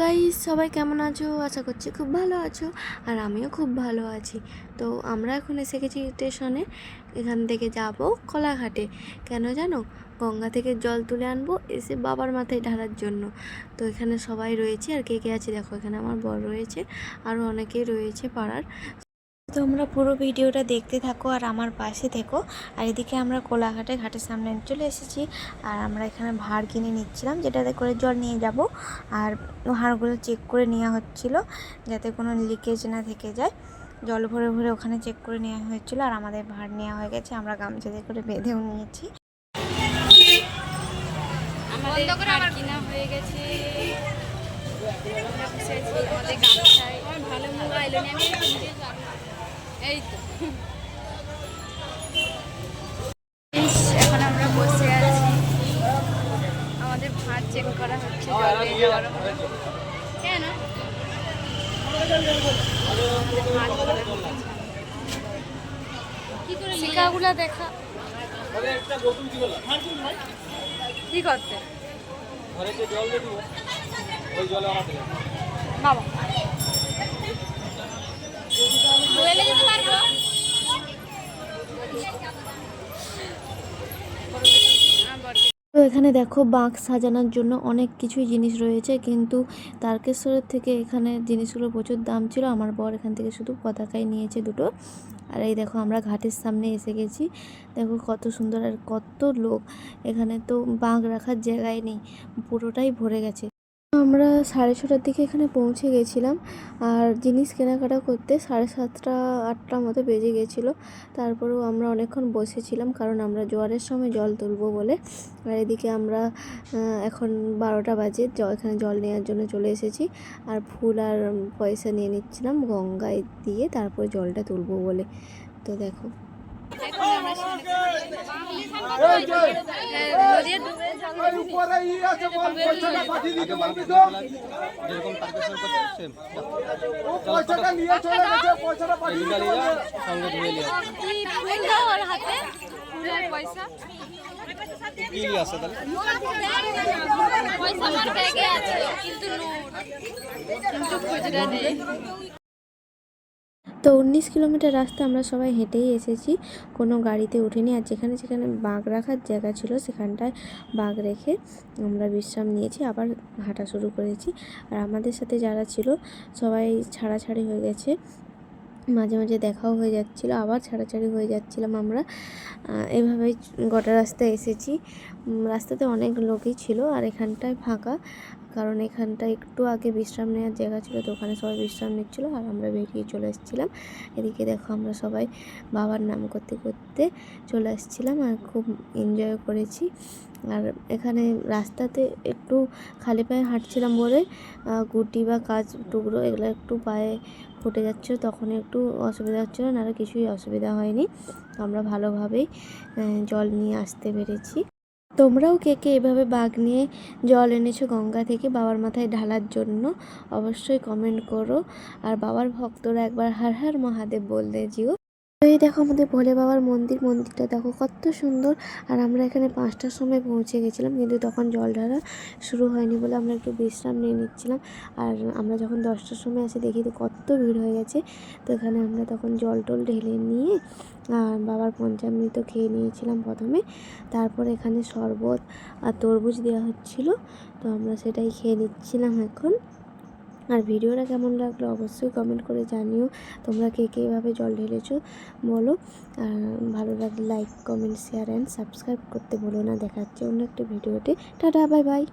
Guys সবাই কেমন আছো? আশা করছি খুব ভালো আছো আর আমিও খুব ভালো আছি। তো আমরা এখন এসে গেছি স্টেশনে এখান থেকে যাব কলাঘাটে। কেন জানো? গঙ্গা থেকে জল তুলে আনব, এসে বাবার মাথায় ঢালার জন্য। তো এখানে সবাই রয়েছে আর কে কে আছে? দেখো, এখানে আমার বর রয়েছে আরও অনেকেই রয়েছে পাড়ার। তোমরা পুরো ভিডিওটা দেখতে থাকো আর আমার পাশে থেকো। আর এদিকে আমরা কোলাঘাটে ঘাটের সামনে চলে এসেছি। আর আমরা এখানে ভাড় কিনে নিচ্ছিলাম, যেটাতে করে জল নিয়ে যাব। আর ভাড়গুলো চেক করে নেওয়া হচ্ছিল, যাতে কোনো লিকেজ না থেকে যায়। জল ভরে ভরে ওখানে চেক করে নেওয়া হয়েছিল আর আমাদের ভাড় নেওয়া হয়ে গেছে। আমরা গামছাতে করে বেঁধেও নিয়েছি। ভালো মোবাইল আমি এই তো। এখন আমরা বসে আছি। আমাদের ভাত চেক করা হচ্ছে। কেন? করা হচ্ছে। কি করে শিকাগুলা দেখা। কি করতে? বাবা। তো এখানে দেখো বাঁক সাজানোর জন্য অনেক কিছুই জিনিস রয়েছে, কিন্তু তারকেশ্বরের থেকে এখানে জিনিসগুলোর প্রচুর দাম ছিল। আমার বর এখান থেকে শুধু পতাকাই নিয়েছে দুটো। আর এই দেখো আমরা ঘাটের সামনে এসে গেছি। দেখো কত সুন্দর আর কত লোক। এখানে তো বাঁক রাখার জায়গায় নেই, পুরোটাই ভরে গেছে। আমরা সাড়ে ছটার দিকে এখানে পৌঁছে গেছিলাম। আর জিনিস কেনাকাটা করতে সাড়ে সাতটা আটটার মতো বেজে গেছিল। তারপরেও আমরা অনেকক্ষণ বসেছিলাম কারণ আমরা জোয়ারের সময় জল তুলবো বলে। আর এদিকে আমরা এখন বারোটা বাজে এখানে জল নেওয়ার জন্য চলে এসেছি। আর ফুল আর পয়সা নিয়ে নিচ্ছিলাম গঙ্গায় দিয়ে তারপর জলটা তুলবো বলে। তো দেখো। পয়সা কি আছে তাহলে পয়সা আমার ব্যাগে আছে কিন্তু নোট কিন্তু খুচরা নেই। তো উনিশ কিলোমিটার রাস্তা আমরা সবাই হেঁটেই এসেছি। কোনো গাড়িতে উঠিনি আর যেখানে যেখানে বাঘ রাখার জায়গা ছিল সেখানটায় বাঘ রেখে আমরা বিশ্রাম নিয়েছি, আবার হাঁটা শুরু করেছি। আর আমাদের সাথে যারা ছিল সবাই ছাড়াছাড়ি হয়ে গেছে। মাঝে মাঝে দেখাও হয়ে যাচ্ছিল, আবার ছাড়াছাড়ি হয়ে যাচ্ছিলাম আমরা। এভাবেই গোটা রাস্তায় এসেছি। রাস্তাতে অনেক লোকই ছিল আর এখানটায় ফাঁকা। কারণ এখানটা একটু আগে বিশ্রাম নেওয়ার জায়গা ছিল তো ওখানে সবাই বিশ্রাম নিচ্ছিল আর আমরা বেরিয়ে চলে এসেছিলাম। এদিকে দেখো আমরা সবাই বাবার নাম করতে করতে চলে এসেছিলাম আর খুব এনজয় করেছি। আর এখানে রাস্তাতে একটু খালি পায়ে হাঁটছিলাম বলে গুটি বা কাজ টুকরো এগুলো একটু পায়ে ফুটে যাচ্ছিল তখন একটু অসুবিধা হচ্ছিল, নাহলে কিছুই অসুবিধা হয়নি। আমরা ভালোভাবেই জল নিয়ে আসতে পেরেছি। তোমরাও কে কে এভাবে বাঘ নিয়ে জল এনেছো গঙ্গা থেকে বাবার মাথায় ঢালার জন্য, অবশ্যই কমেন্ট করো। আর বাবার ভক্তরা একবার হার হার মহাদেব বললে জিও এই দেখো আমাদের ভোলে বাবার মন্দির, মন্দিরটা দেখো কত সুন্দর। আর আমরা এখানে পাঁচটার সময় পৌঁছে গেছিলাম, কিন্তু তখন জল ঢালা শুরু হয়নি বলে আমরা একটু বিশ্রাম নিয়ে নিচ্ছিলাম। আর আমরা যখন দশটার সময় আসে, দেখি তো কত ভিড় হয়ে গেছে। তো এখানে আমরা তখন জল টল ঢেলে নিয়ে আর বাবার পঞ্চামৃত খেয়ে নিয়েছিলাম প্রথমে। তারপর এখানে শরবত আর তরমুজ দেওয়া হচ্ছিল, তো আমরা সেটাই খেয়ে নিচ্ছিলাম এখন। আর ভিডিওটা কেমন লাগল অবশ্যই কমেন্ট করে জানিও। তোমরা কে কে এভাবে জল ঢেলেছো বলো। আর ভালো লাগলে like comment share and subscribe করতে বলো না। দেখাচ্ছে অন্য একটা ভিডিওতে। Tata bye bye